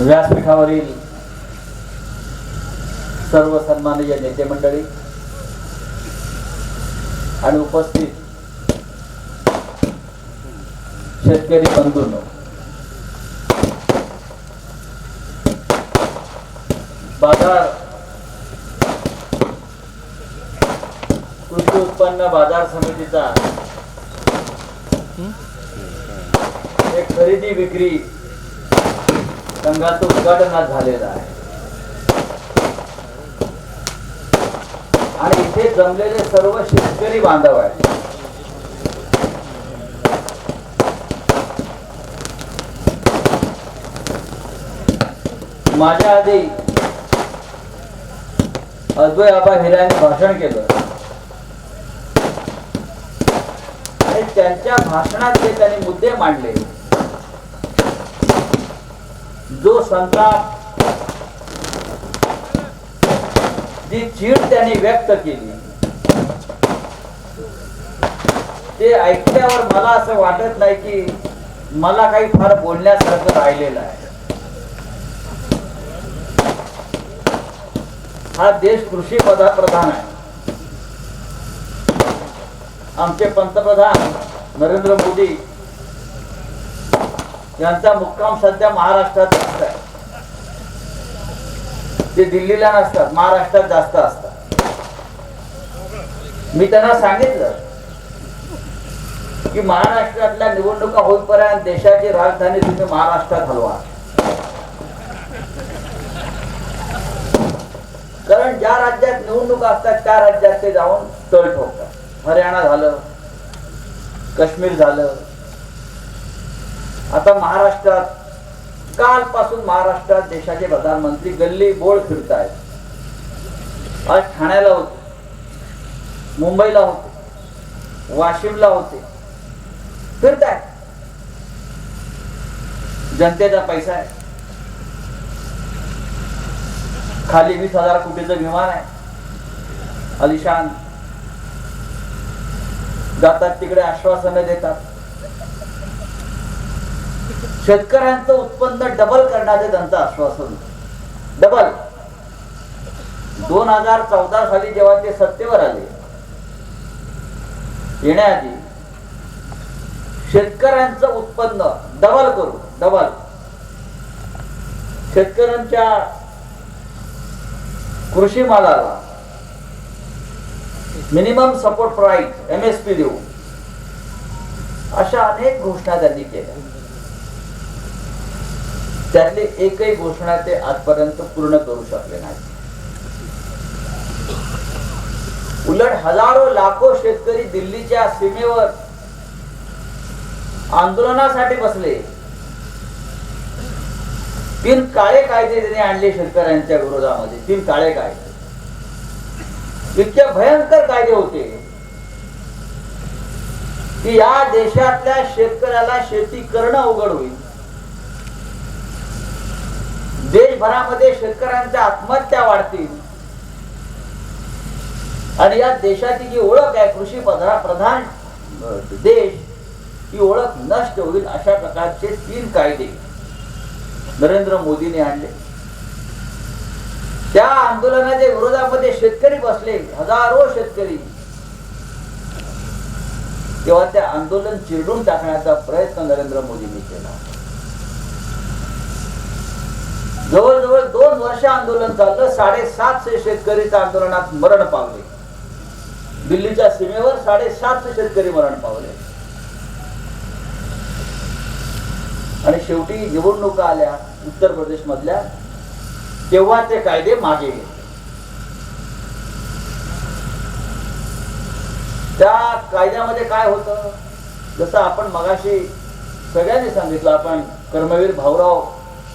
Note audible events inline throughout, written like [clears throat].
व्यासपीठावरील सर्व सन्माननीय नेते मंडळी आणि उपस्थित शेतकरी बंधूंनो बाजार कृषी उत्पन्न बाजार समितीचा एक खरेदी विक्री संघाचं उद्घाटन आज झालेलं आहे. आणि इथे जमलेले सर्व शेतकरी बांधव आहेत. माझ्या आधी अद्वय आबा हिराने भाषण केलं. आणि त्यांच्या भाषणात ते त्यांनी मुद्दे मांडले जो संताप जी चीड त्यांनी व्यक्त केली ते ऐकल्यावर मला असं वाटत नाही की मला काही फार बोलण्यासारखं राहिलेलं आहे. हा देश कृषी पदा प्रधान आहे. आमचे पंतप्रधान नरेंद्र मोदी यांचा मुक्काम सध्या महाराष्ट्रात जे ते दिल्लीला नसतात महाराष्ट्रात जास्त असतात. मी त्यांना सांगितलं की महाराष्ट्रातल्या निवडणुका होईपर्यंत देशाची राजधानी तुम्ही महाराष्ट्रात हलवा. कारण ज्या राज्यात निवडणुका असतात त्या राज्यात ते जाऊन तळ ठोकतात. हरियाणा झालं काश्मीर झालं. आता महाराष्ट्रात कालपासून महाराष्ट्रात देशाचे प्रधानमंत्री गल्ली बोळ फिरतायत. आज ठाण्याला होते. मुंबईला होते. वाशिमला होते. फिरतायत. जनतेचा पैसा आहे. खाली वीस हजार कोटीचं विमान आहे. अलिशान. जातात तिकडे आश्वासनं देतात. शेतकऱ्यांचं उत्पन्न डबल करण्याचे त्यांचं आश्वासन. डबल दोन हजार चौदा साली जेव्हा ते सत्तेवर आले येण्याआधी शेतकऱ्यांचं उत्पन्न डबल करू डबल शेतकऱ्यांच्या कृषी मालाला minimum support price M S P देऊ अशा अनेक घोषणा त्यांनी केल्या. त्यातली एकही घोषणा ते आजपर्यंत पूर्ण करू शकले नाही. उलट हजारो लाखो शेतकरी दिल्लीच्या सीमेवर आंदोलनासाठी बसले. तीन काळे कायदे त्यांनी आणले शेतकऱ्यांच्या विरोधामध्ये. तीन काळे कायदे. इतके भयंकर कायदे होते की या देशातल्या शेतकऱ्याला शेती करणं अवघड होईल. देशभरामध्ये शेतकऱ्यांच्या आत्महत्या वाढतील. आणि या देशाची जी ओळख आहे कृषी प्रधा- प्रधान देश ही ओळख नष्ट होईल अशा प्रकारचे तीन कायदे नरेंद्र मोदीने आणले. त्या आंदोलनाच्या विरोधामध्ये शेतकरी बसले हजारो शेतकरी. तेव्हा ते आंदोलन चिरडून टाकण्याचा प्रयत्न नरेंद्र मोदींनी केला. जवळजवळ दोन वर्ष आंदोलन चाललं साडेसातशे शेतकरीच्या आंदोलनात मरण पावले. दिल्लीच्या सीमेवर साडेसातशे शेतकरी मरण पावले. आणि शेवटी निवडणुका आल्या उत्तर प्रदेश मधल्या तेव्हा ते कायदे मागे गेले त्या कायद्यामध्ये काय होतं? जसं आपण मगाशी सगळ्यांनी सांगितलं आपण कर्मवीर भाऊराव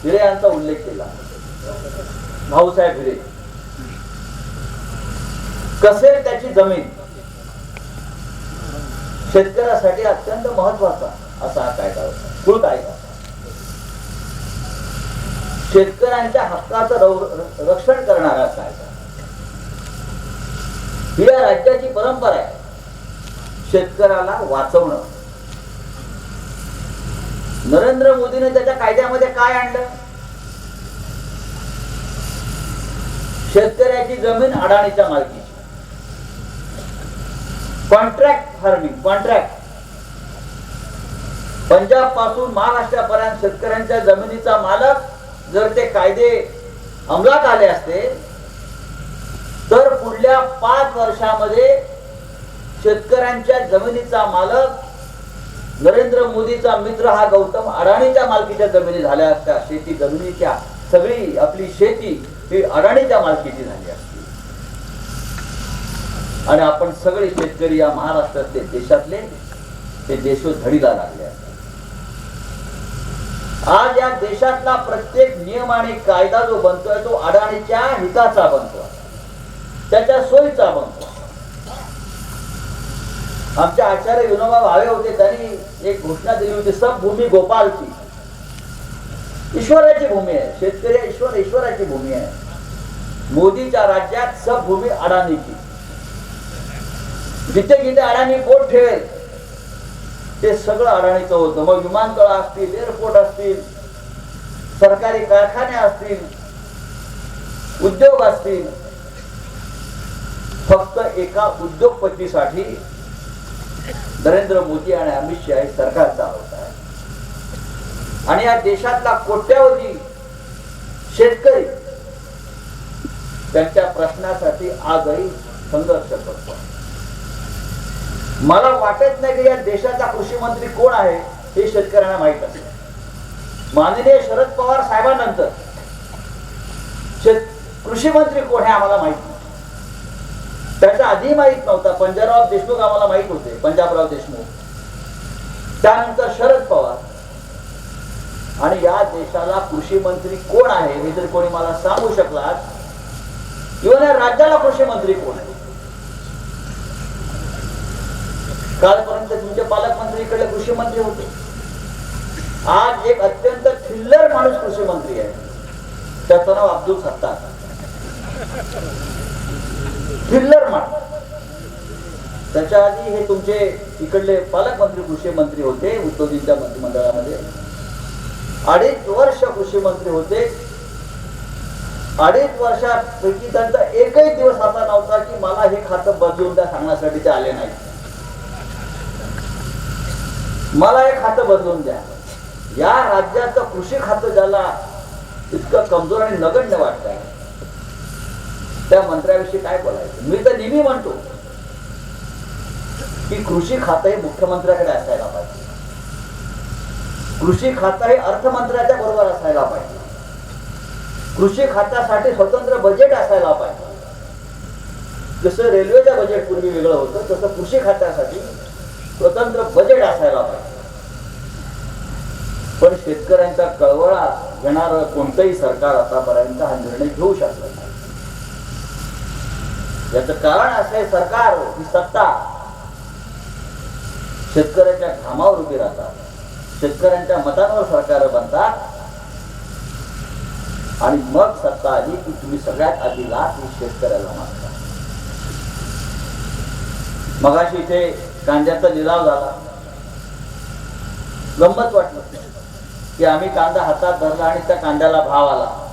हिरे यांचा उल्लेख केला. भाऊसाहेब हिरे कसे त्याची जमीन शेतकऱ्यासाठी अत्यंत महत्त्वाचा असा हा कायदा होता. मूळ कायदा शेतकऱ्यांच्या हक्काचं र- रक्षण करणारा कायदा. ही या राज्याची परंपरा आहे. शेतकऱ्याला वाचवणं. नरेंद्र मोदीने त्याच्या कायद्यामध्ये काय आणलं? शेतकऱ्याची जमीन अडाणीच्या मालकीची. कॉन्ट्रॅक्ट फार्मिंग कॉन्ट्रॅक्ट पंजाबपासून महाराष्ट्रापर्यंत शेतकऱ्यांच्या जमिनीचा मालक जर ते कायदे अंमलात आले असते तर पुढल्या पाच वर्षामध्ये शेतकऱ्यांच्या जमिनीचा मालक नरेंद्र मोदीचा मित्र हा गौतम अडाणीच्या मालकीच्या जमिनी झाल्या असत्या. शेती जमिनीच्या सगळी आपली शेती ही अडाणीच्या मालकीची झाली असती. आणि आपण सगळे शेतकरी या महाराष्ट्रातले देशातले ते देशोधडीला लागले आज या देशातला प्रत्येक नियम आणि कायदा जो बनतोय तो अडाणीच्या हिताचा बनतो. त्याच्या सोयीचा बनतो. आमच्या आचार्य विनोबा भावे होते त्यांनी एक घोषणा दिली होती सब भूमी गोपालची ईश्वराची भूमी आहे शेतकरी ईश्वर ईश्वराची भूमी आहे। मोदीच्या राज्यात सब भूमी अडाणीची जिथे जिथे अडाणी बोट ठेवेल ते सगळं अडाणीचं होतं. मग विमानतळ असतील एअरपोर्ट असतील सरकारी कारखाने असतील उद्योग असतील फक्त एका उद्योगपतीसाठी नरेंद्र मोदी आणि अमित शहा हे सरकार चालवत आहे. आणि या देशातला कोट्यावधी शेतकरी त्यांच्या प्रश्नासाठी आजही संघर्ष करतो. मला वाटत नाही की या देशाचा कृषी मंत्री कोण आहे हे शेतकऱ्यांना माहीत असेल. माननीय शरद पवार साहेबांनंतर शेत कृषी मंत्री कोण हे आम्हाला माहीत नाही. त्याच्या आधी माहीत नव्हता. पंजाबराव देशमुख आम्हाला माहीत होते पंजाबराव देशमुख. त्यानंतर शरद पवार. आणि या देशाला कृषी मंत्री कोण आहे हे जर कोणी मला सांगू शकलात किंवा या राज्याला कृषी मंत्री कोण आहे? कालपर्यंत तुमचे पालकमंत्रीकडे कृषी मंत्री होते. आज एक अत्यंत थिल्लर माणूस कृषी मंत्री आहे. त्याचं नाव अब्दुल सत्तार. फिल्लर मार. त्याच्या आधी हे तुमचे इकडले पालकमंत्री कृषी मंत्री होते उद्धवजींच्या मंत्रिमंडळामध्ये. अडीच वर्ष कृषी मंत्री होते. अडीच वर्षापैकी त्यांचा एकही दिवस असा नव्हता की मला हे खातं बदलून द्या सांगण्यासाठी ते आले नाही मला हे खातं बदलून द्या. या राज्याचं कृषी खातं ज्याला इतकं कमजोर आणि नगण्य वाटत आहे त्या मंत्र्याविषयी काय बोलायचं? मी तर नेहमी म्हणतो की कृषी खातं हे मुख्यमंत्र्याकडे असायला पाहिजे. कृषी खातं हे अर्थमंत्र्याच्या बरोबर असायला पाहिजे. कृषी खात्यासाठी स्वतंत्र बजेट असायला पाहिजे. जसं रेल्वेचं बजेट पूर्वी वेगळं होतं तसं कृषी खात्यासाठी स्वतंत्र बजेट असायला पाहिजे. पण शेतकऱ्यांचा कळवळा घेणार कोणतंही सरकार आतापर्यंत हा निर्णय घेऊ शकलं नाही. याच कारण असं सरकार ही सत्ता. शेतकऱ्यांच्या घामावर उभी राहतात. शेतकऱ्यांच्या मतांवर सरकार बनतात. आणि मग सत्ता आली की तुम्ही सगळ्यात आधी लाच ही शेतकऱ्याला मागता. मगाशी इथे कांद्याचा लिलाव झाला. गंमत वाटलं की आम्ही कांदा हातात धरला आणि त्या कांद्याला भाव आला.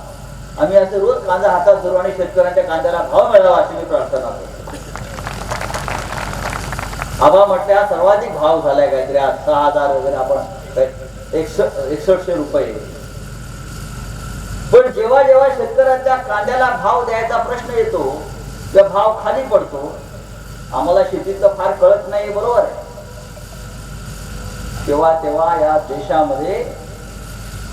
आम्ही असं रोज कांदा हातात धरू आणि शेतकऱ्यांच्या कांद्याला भाव मिळावा अशी मी प्रार्थना करतो. आबा म्हटल्या सर्वाधिक भाव झालाय काहीतरी. आज सहा हजार वगैरे आपण एकसष्टशे रुपये. पण जेव्हा जेव्हा शेतकऱ्यांच्या कांद्याला भाव द्यायचा प्रश्न येतो किंवा भाव खाली पडतो. आम्हाला शेतीचं फार कळत नाही बरोबर आहे. तेव्हा तेव्हा या देशामध्ये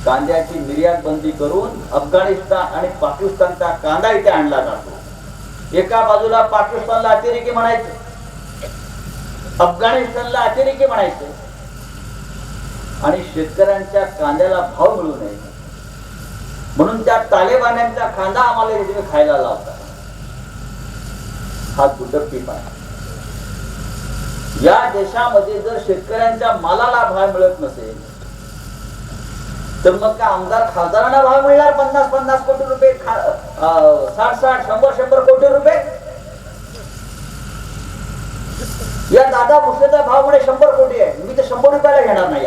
कांद्याची निर्यात बंदी करून अफगाणिस्तान आणि पाकिस्तानचा कांदा इथे आणला जातो. एका बाजूला पाकिस्तानला अतिरेकी म्हणायचं अफगाणिस्तानला अतिरेकी म्हणायचं आणि शेतकऱ्यांच्या कांद्याला भाव मिळू नये. म्हणून त्या तालेबान्यांचा कांदा आम्हाला इथे खायला लावतात हा दुटप्पीपणा आहे या देशामध्ये जर शेतकऱ्यांच्या मालाला भाव मिळत नसेल तर मग काय आमदार खासदारांना भाव मिळणार पन्नास पन्नास कोटी रुपये साठ साठ शंभर शंभर कोटी रुपये? या दादा भुसेचा भाव म्हणे शंभर कोटी आहे. मी तर शंभर रुपयाला घेणार नाही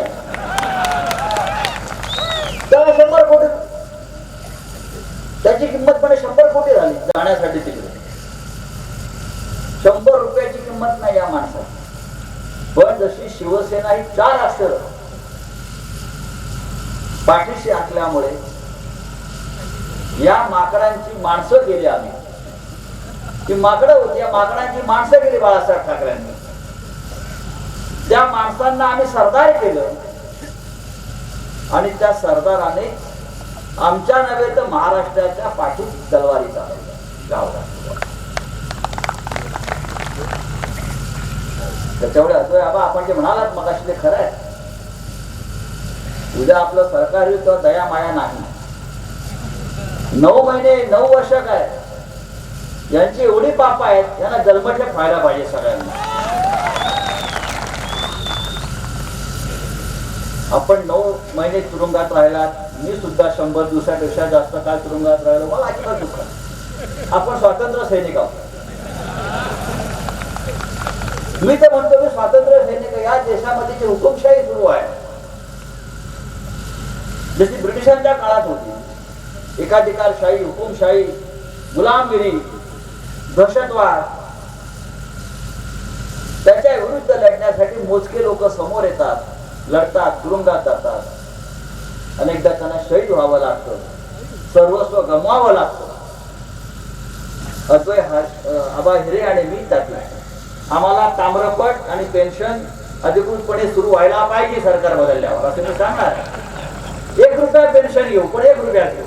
त्याला शंभर कोटी त्याची किंमत म्हणे शंभर कोटी झाली जाण्यासाठी तिकडे. शंभर रुपयाची किंमत नाही या माणसाची पण जशी शिवसेना ही चार अक्षर पाठीशी असल्यामुळे या माकडांची माणसं गेली आम्ही. ती माकडं होती या माकडांची माणसं गेली बाळासाहेब ठाकरेंनी. त्या माणसांना आम्ही सरदार केलं. आणि त्या सरदाराने आमच्या नव्हे तर महाराष्ट्राच्या पाठीत तलवारी चालवल्या गावाला त्याच्यामुळे असं आबा आपण जे म्हणालात मग ते खरं आहे. उद्या आपलं सरकार तर दया माया नाही. नऊ महिने नऊ वर्ष काय? यांची एवढी पाप आहेत यांना जन्मठेप व्हायला पाहिजे सगळ्यांना. आपण नऊ महिने तुरुंगात राहिलात मी सुद्धा शंभर दिवसापेक्षा जास्त काळ तुरुंगात राहिलो मला अजिबात दुःख आपण स्वातंत्र्य सैनिक आहोत. मी तर म्हणतो मी स्वातंत्र्य सैनिक या देशामध्ये जी हुकुमशाही सुरू आहे ब्रिटिशांच्या काळात होती. एकाधिकारशाही हुकुमशाही गुलामगिरी दहशतवाद त्याच्या विरुद्ध लढण्यासाठी मोजके लोक समोर येतात लढतात तुरुंगात जातात. अनेकदा त्यांना शहीद व्हावं लागतं. सर्वस्व गमवावं लागतं. अद्वय आबा हिरे आणि मी त्यातला. आम्हाला ताम्रपट आणि पेन्शन अधिकृतपणे सुरू व्हायला पाहिजे सरकार बदलल्यावर. असं मी सांगणार रुपया पेन्शन येऊ पण एक रुपया घेऊ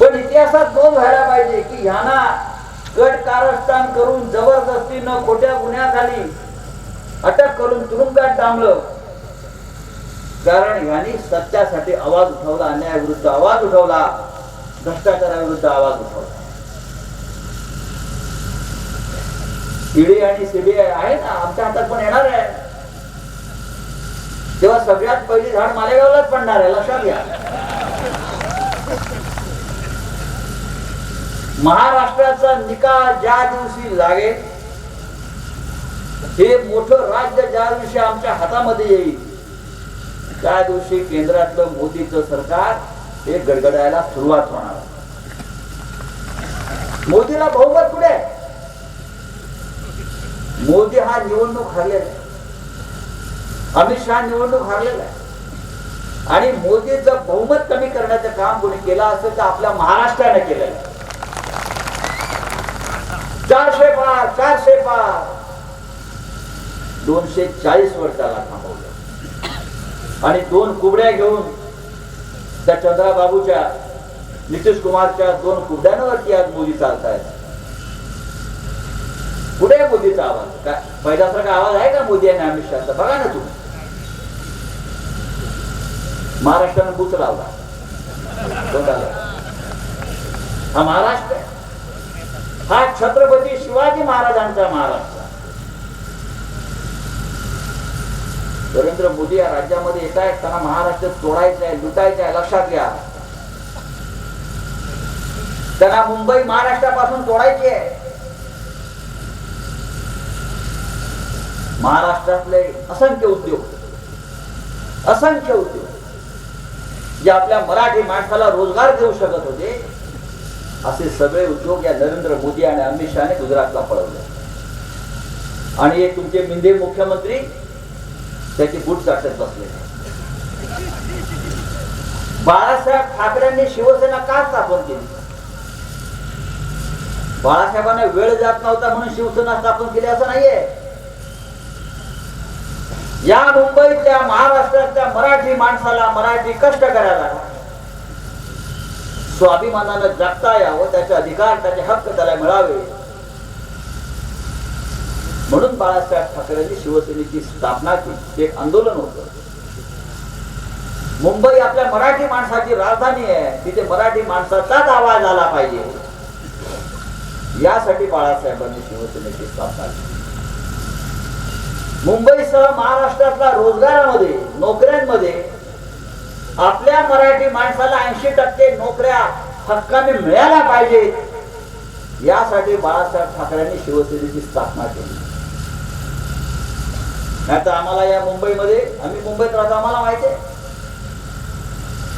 पण इतिहासात नोंद व्हायला पाहिजे की ह्यांना गट कारस्थान करून जबरदस्तीनं खोट्या गुन्ह्याखाली अटक करून तुरुंगात डांबलं. कारण ह्यांनी सत्यासाठी आवाज उठवला अन्यायाविरुद्ध आवाज उठवला भ्रष्टाचाराविरुद्ध आवाज उठवला. ईडी आणि सीबीआय आहे ना आमच्या हातात पण येणार आहे. तेव्हा सगळ्यात पहिली झाड मालेगावलाच पडणार आहे लक्षात घ्या. महाराष्ट्राचा निकाल ज्या दिवशी लागेल हे मोठं राज्य ज्या दिवशी आमच्या हातामध्ये येईल त्या दिवशी केंद्रातलं मोदीचं सरकार हे गडगडायला सुरुवात होणार. मोदीला बहुमत कुठे? मोदी हा निवडणूक हरलेला अमित शहा निवडणूक हारलेला आहे. आणि मोदीचं बहुमत कमी करण्याचं काम कोणी केलं असेल तर आपल्या महाराष्ट्राने केलेलं आहे. चारशे पार चारशे पार. दोनशे चाळीस वर्षाला थांबवलं. आणि दोन कुबड्या घेऊन त्या चंद्राबाबूच्या नितीश कुमारच्या दोन कुबड्यांवरती आज मोदी चालतायत. कुठे आहे मोदीचा आवाज? काय पहिल्यासारखा आवाज आहे का मोदी आणि अमित शहाचा? बघा ना तुम्ही. महाराष्ट्रानं बुच लावला. हा महाराष्ट्र हा छत्रपती शिवाजी महाराजांचा महाराष्ट्र नरेंद्र मोदी या राज्यामध्ये येत आहेत त्यांना महाराष्ट्र तोडायचं आहे लुटायचं आहे लक्षात घ्या. त्यांना मुंबई महाराष्ट्रापासून तोडायची आहे. महाराष्ट्रातले असंख्य उद्योग असंख्य उद्योग. जे आपल्या मराठी माणसाला रोजगार देऊ शकत होते असे सगळे उद्योग या नरेंद्र मोदी आणि अमित शहाने गुजरातला पळवले. आणि एक तुमचे मिंदे मुख्यमंत्री त्याची बूट चाटत बसले. बाळासाहेब ठाकरेंनी शिवसेना का स्थापन केली? बाळासाहेबांना वेळ जात नव्हता म्हणून शिवसेना स्थापन केली असं नाहीये. या मुंबईतल्या महाराष्ट्रातल्या मराठी माणसाला मराठी कष्ट करायला स्वाभिमानानं जगता यावं त्याचे अधिकार त्याचे हक्क त्याला मिळावे. म्हणून बाळासाहेब ठाकरेंनी शिवसेनेची स्थापना केली. एक आंदोलन होतं. मुंबई आपल्या मराठी माणसाची राजधानी आहे. तिथे मराठी माणसाचाच आवाज आला पाहिजे. यासाठी बाळासाहेबांनी शिवसेनेची स्थापना केली. मुंबईसह महाराष्ट्रातल्या रोजगारामध्ये नोकऱ्यांमध्ये आपल्या मराठी माणसाला ऐंशी टक्के नोकऱ्या हक्काने मिळायला पाहिजेत यासाठी बाळासाहेब ठाकरेंनी शिवसेनेची स्थापना केली. आता आम्हाला या मुंबईमध्ये आम्ही मुंबईत राहतो आम्हाला माहिती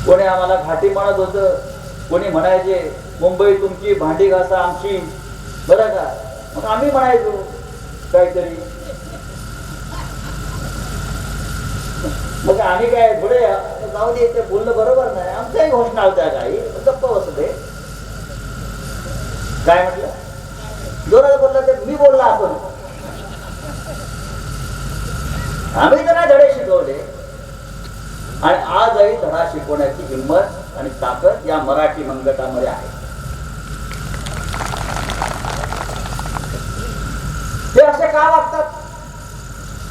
कोणी आम्हाला घाटी म्हणत होतं कोणी म्हणायचे मुंबई तुमची भांडी घासा आमची. बरं का? मग आम्ही म्हणायचो काहीतरी मग आम्ही काय पुढे जाऊ दे ते बोललं बरोबर नाही. आमच्याही घोषणा होत्या काही. गप्प बसले काय म्हटलं? जोरात बोलला ते मी बोलला आपण. आम्ही त्यांना धडे शिकवले. आणि आजही धडा शिकवण्याची हिंमत आणि ताकद या मराठी मंगटामध्ये आहे. ते असे का वागतात?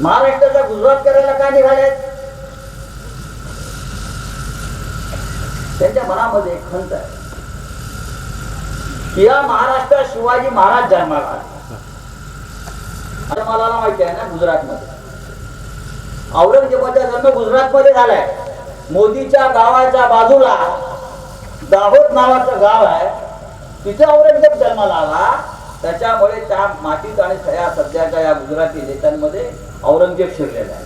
महाराष्ट्राचा गुजरात करायला का निघाले त्यांच्या मनामध्ये खंत आहे. या महाराष्ट्रात शिवाजी महाराज जन्माला आले. आता मला माहिती आहे ना गुजरात मध्ये औरंगजेबाचा जन्म गुजरात मध्ये झालाय. मोदीच्या गावाच्या बाजूला दाहोद नावाचं गाव आहे. तिथे औरंगजेब जन्माला आला. त्याच्यामुळे त्या मातीत आणि सया सध्याच्या या गुजराती नेत्यांमध्ये औरंगजेब शिरलेला आहे.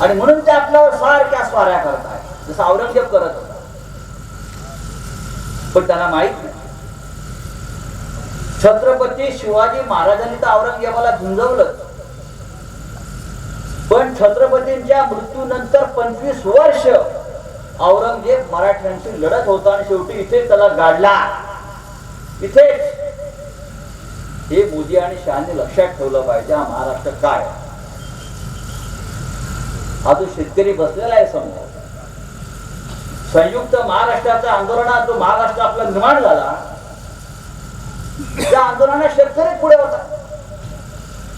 आणि म्हणून ते आपल्यावर सारख्या स्वाऱ्या करत आहे जसं औरंगजेब करत होता. पण त्यांना माहीत नाही. छत्रपती शिवाजी महाराजांनी तर औरंगजेबाला झुंजवलं पण छत्रपतींच्या मृत्यूनंतर पंचवीस वर्ष औरंगजेब मराठ्यांशी लढत होता आणि शेवटी इथे त्याला गाडला. इथेच हे मोदी आणि शहाने लक्षात ठेवलं पाहिजे हा महाराष्ट्र काय? हा जो शेतकरी बसलेला आहे समजा संयुक्त महाराष्ट्राच्या आंदोलनात जो महाराष्ट्र आपला निर्माण झाला त्या आंदोलनात शेतकरी पुढे होता.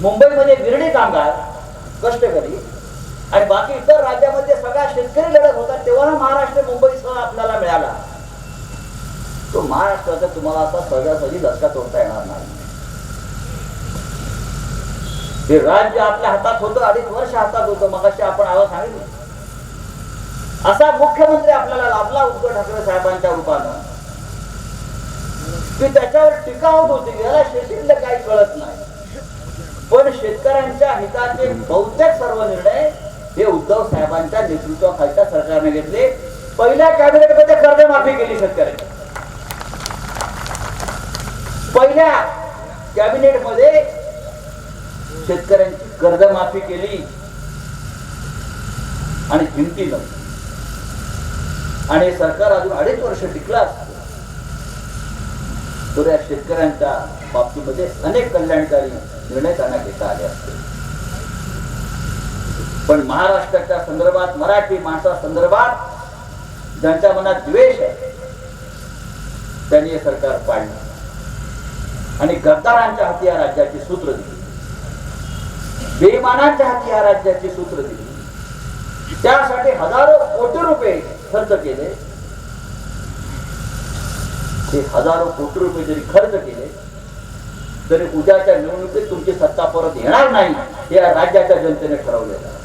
मुंबईमध्ये गिरणी कामगार कष्टकरी आणि बाकी इतर राज्यामध्ये सगळा शेतकरी लढत होता तेव्हा महाराष्ट्र मुंबईसह आपल्याला मिळाला. तो महाराष्ट्राचा तुम्हाला असा सहजासहजी लक्षात तोडता येणार नाही. हे राज्य आपल्या हातात होतं अडीच वर्ष हातात होतं मग आपण आवाज सांगितलं. असा मुख्यमंत्री आपल्याला लाभला उद्धव ठाकरे साहेबांच्या रूपानं. की त्याच्यावर टीका होत होती याला शेतीतलं काही कळत नाही. पण शेतकऱ्यांच्या हिताचे बहुतेक सर्व निर्णय हे उद्धव साहेबांच्या नेतृत्वाखालच्या सरकारने घेतले. पहिल्या कॅबिनेटमध्ये कर्जमाफी केली शेतकऱ्यांची पहिल्या कॅबिनेटमध्ये शेतकऱ्यांची कर्जमाफी केली. आणि किमती नव्हती आणि सरकार अजून अडीच वर्ष टिकला असतं. तर या शेतकऱ्यांच्या बाबतीमध्ये अनेक कल्याणकारी निर्णय त्यांना घेता आले असते. पण महाराष्ट्राच्या संदर्भात मराठी माणसा संदर्भात ज्यांच्या मनात द्वेष आहे त्यांनी हे सरकार पाडलं. आणि गद्दारांच्या हाती या राज्याची सूत्र दिली. बेमानांच्या हाती या राज्याची सूत्र दिली. त्यासाठी हजारो कोटी रुपये खर्च केले. ते हजारो कोटी रुपये जरी खर्च केले तरी उद्याच्या निवडणुकीत तुमची सत्ता परत येणार नाही हे या राज्याच्या जनतेने ठरवलेलं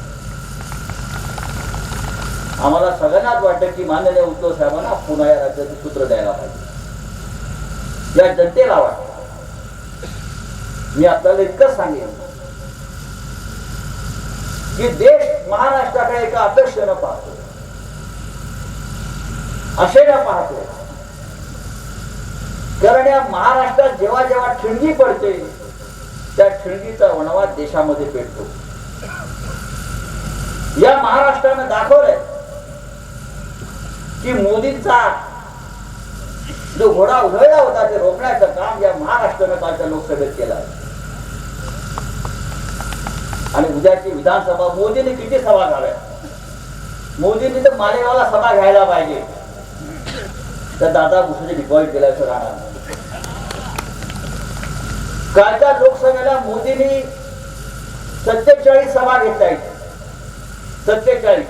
आम्हाला सगळ्यांनाच वाटतं की माननीय उद्धव साहेबांना पुन्हा या राज्याचे सूत्र द्यायला पाहिजे. या जनतेला वाटत. मी आपल्याला इतकंच सांगेन की देश महाराष्ट्राकडे एका अपेक्षेनं पाहतो. आशेनं पाहतो. कारण या महाराष्ट्रात जेव्हा जेव्हा ठिणगी पडते त्या ठिणगीचा वणवा देशामध्ये पेटतो. या महाराष्ट्रानं दाखवलंय की मोदींचा जो घोडा उधळला होता ते रोखण्याचं काम या महाराष्ट्रानं कालच्या लोकसभेत केलं आणि उद्याची विधानसभा मोदींनी किती सभा घ्याव्या? मोदींनी तर मालेगावला सभा घ्यायला पाहिजे. तर दादा भुसेने डिपॉझिट केल्याचं राहणार नाही. कालच्या लोकसभेला मोदींनी सत्तेचाळीस सभा घेतल्या आहेत. सत्तेचाळीस.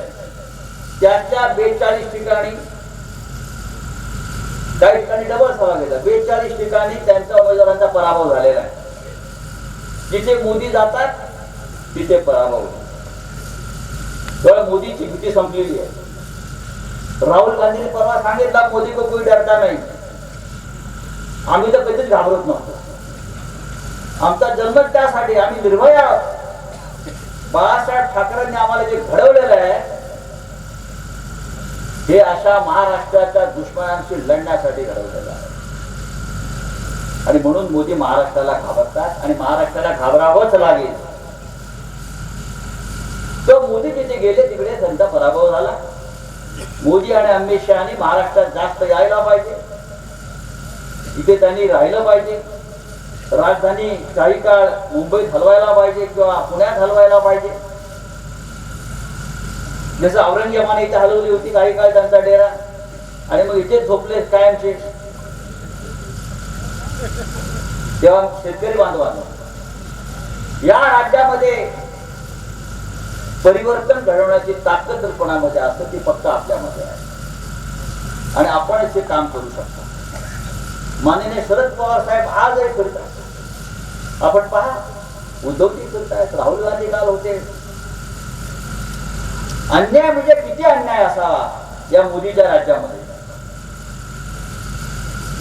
त्यातल्या बेचाळीस ठिकाणी काही ठिकाणी डबल सभा घेतल्या. बेचाळीस ठिकाणी त्यांच्या उमेदवारांचा पराभव झालेला आहे. जिथे मोदी जातात तिथे पराभव होतो. मोदीची भीती संपलेली आहे. राहुल गांधीने परवा सांगितला मोदी को कोई डरता नाही. आम्ही तर कधीच घाबरत नव्हतो. आमचा जन्म त्यासाठी आम्ही निर्भय आहोत. बाळासाहेब ठाकरेंनी आम्हाला जे घडवलेलं आहे हे अशा महाराष्ट्राच्या दुश्मनांशी लढण्यासाठी घडवलेलं आहे. आणि म्हणून मोदी महाराष्ट्राला घाबरतात आणि महाराष्ट्राला घाबरावंच लागेल. तो मोदी तिथे गेले तिकडे त्यांचा पराभव झाला. मोदी आणि अमित शहानी महाराष्ट्रात जास्त यायला पाहिजे. इथे त्यांनी राहिलं पाहिजे. राजधानी काही काळ मुंबईत हलवायला पाहिजे किंवा पुण्यात हलवायला पाहिजे. जसं औरंगजेबाने इथे हलवली होती काही काळ त्यांचा डेरा. आणि मग इथेच झोपले कायमचे. तेव्हा शेतकरी बांधवांना या राज्यामध्ये परिवर्तन घडवण्याची ताकद जर कोणामध्ये असतं ती फक्त आपल्यामध्ये आहे. आणि आपणच हे काम करू शकतो. माननीय शरद पवार साहेब आजही फिरतात आपण पहा उद्धवजी फिरतायत राहुल गांधी काल होते. अन्याय म्हणजे किती अन्याय असावा या मोदीच्या राज्यामध्ये?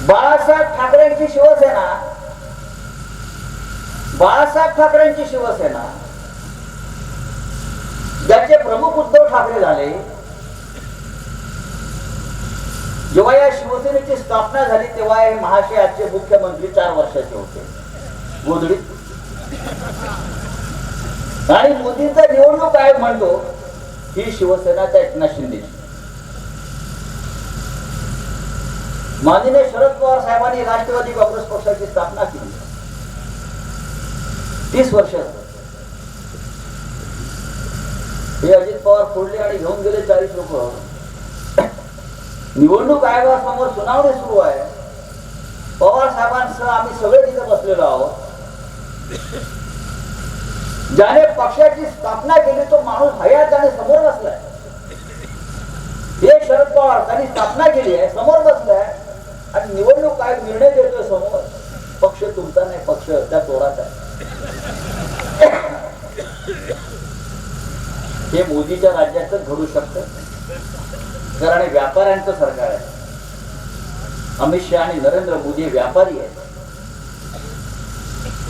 बाळासाहेब ठाकरेंची शिवसेना बाळासाहेब ठाकरेंची शिवसेना ज्याचे प्रमुख उद्धव ठाकरे झाले जेव्हा या शिवसेनेची स्थापना झाली तेव्हा हे महाशयाचे मुख्यमंत्री चार वर्षाचे होते. गोधडीत आणि मोदींचा निवडणूक आयोग म्हणतो ही शिवसेना त्या एकनाथ शिंदे माननीय शरद पवार साहेबांनी राष्ट्रवादी काँग्रेस पक्षाची स्थापना केली. तीस वर्ष हे अजित पवार फोडले आणि घेऊन गेले चाळीस लोक. निवडणूक आयोगासमोर सुनावणी सुरू आहे. पवार साहेबांसह आम्ही सगळे तिथे बसलेलो आहोत. ज्याने पक्षाची स्थापना केली तो माणूस हयात त्याने समोर बसलाय. हे शरद पवार त्यांनी स्थापना केली आहे समोर बसलाय. आणि निवडणूक आयोग निर्णय देतोय समोर. पक्ष तुमचा नाही पक्ष त्या चोराचा आहे. हे मोदीच्या राज्यातच घडू शकतं? कारण व्यापाऱ्यांचं सरकार आहे. अमित शहा आणि नरेंद्र मोदी व्यापारी आहेत.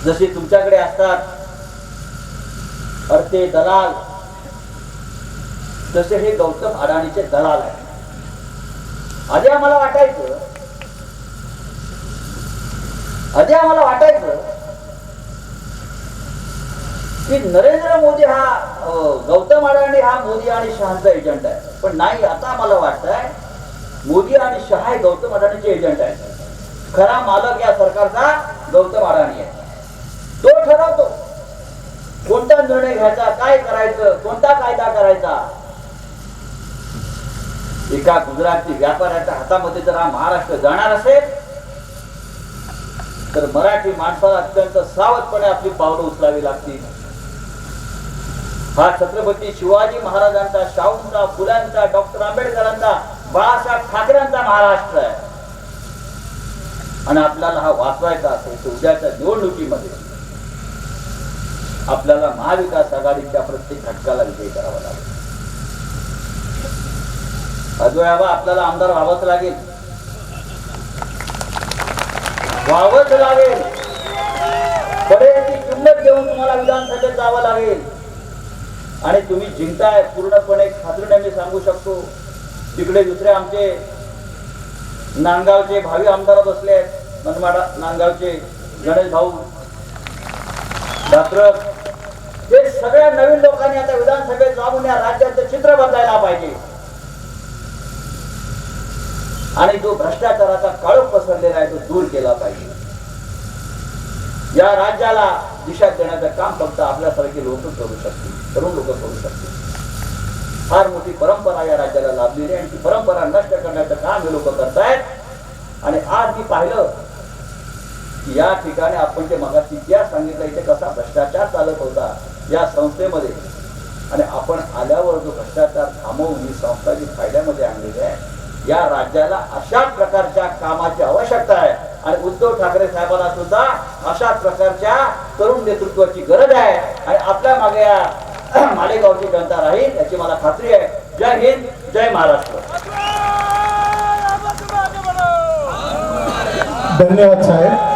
जसे तुमच्याकडे असतात अर्थे दलाल तसे हे गौतम अडाणीचे दलाल आहेत. आधी आम्हाला वाटायचं आधी आम्हाला वाटायचं की नरेंद्र मोदी हा गौतम अडाणी हा मोदी आणि शहाचा एजंट आहे. पण नाही आता मला वाटतंय मोदी आणि शहा हे गौतम अडाणीचे एजंट आहे खरा मालक या सरकारचा गौतम अडाणी आहे. तो ठरवतो. कोणता निर्णय घ्यायचा काय करायचं कोणता कायदा करायचा? एका गुजराती व्यापाऱ्याच्या हातामध्ये जर हा महाराष्ट्र जाणार असेल तर मराठी माणसाला अत्यंत सावधपणे आपली पावलं उचलावी लागतील. हा छत्रपती शिवाजी महाराजांचा शाहूंचा फुलांचा डॉक्टर आंबेडकरांचा बाळासाहेब ठाकरेंचा महाराष्ट्र आहे. आणि आपल्याला हा वाचवायचा असेल तर उद्याच्या निवडणुकीमध्ये आपल्याला महाविकास आघाडीच्या प्रत्येक घटकाला विजय करावा लागेल. अजोयाबा आपल्याला आमदार व्हावंच लागेल. व्हावंच लागेल. किंमत घेऊन तुम्हाला विधानसभेत जावं लागेल. आणि तुम्ही जिंकताय पूर्णपणे खात्रीने मी सांगू शकतो. तिकडे दुसरे आमचे नांदगावचे भावी आमदार बसले आहेत. मनमाडा नांदगावचे गणेश भाऊ डात्रक हे सगळ्या नवीन लोकांनी आता विधानसभेत जाऊन या राज्याचं चित्र बदलायला पाहिजे. आणि जो भ्रष्टाचाराचा काळोख पसरलेला आहे तो दूर केला पाहिजे. या राज्याला दिशा देण्याचं काम फक्त आपल्यासारखे लोक करू शकतील तरुण लोक करू शकतील. फार मोठी परंपरा या राज्याला लाभलेली आहे आणि ती परंपरा नष्ट करण्याचं काम हे लोक करतायत. आणि आज मी पाहिलं की या ठिकाणी आपण जे मगाशी इतिहास सांगितला इथे कसा भ्रष्टाचार चालत होता या संस्थेमध्ये. आणि आपण आल्यावर जो भ्रष्टाचार थांबवून ही संस्था जी फायद्यामध्ये आणलेली आहे या राज्याला अशा प्रकारच्या कामाची आवश्यकता आहे. आणि उद्धव ठाकरे साहेबांना सुद्धा अशा प्रकारच्या तरुण नेतृत्वाची गरज आहे. आणि आपल्या मागे या [clears throat] मालेगावची जनता राहील याची मला खात्री आहे. जय हिंद जय महाराष्ट्र. धन्यवाद साहेब.